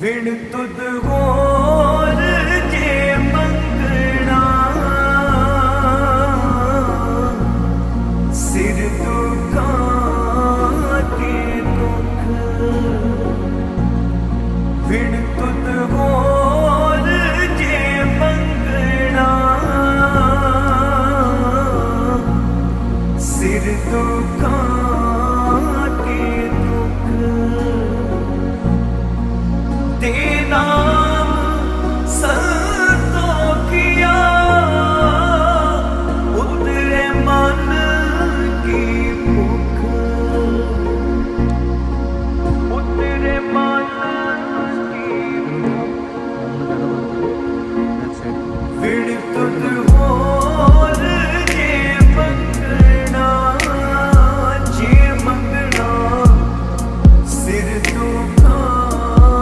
ਵਿਣ ਤੁਧ ਹੋਰ ਜੇ ਮੰਗਣਾ। ਸਿਰ ਦੁਖਾਂ ਕੇ ਦੁਖ। ਵਿਣ ਤੁਧ ਹੋਰ ਜੇ ਮੰਗਣਾ। ਸਿਰ ਦੁਖਾਂ ਕੇ ਦੁਖ ਦੇਨਾ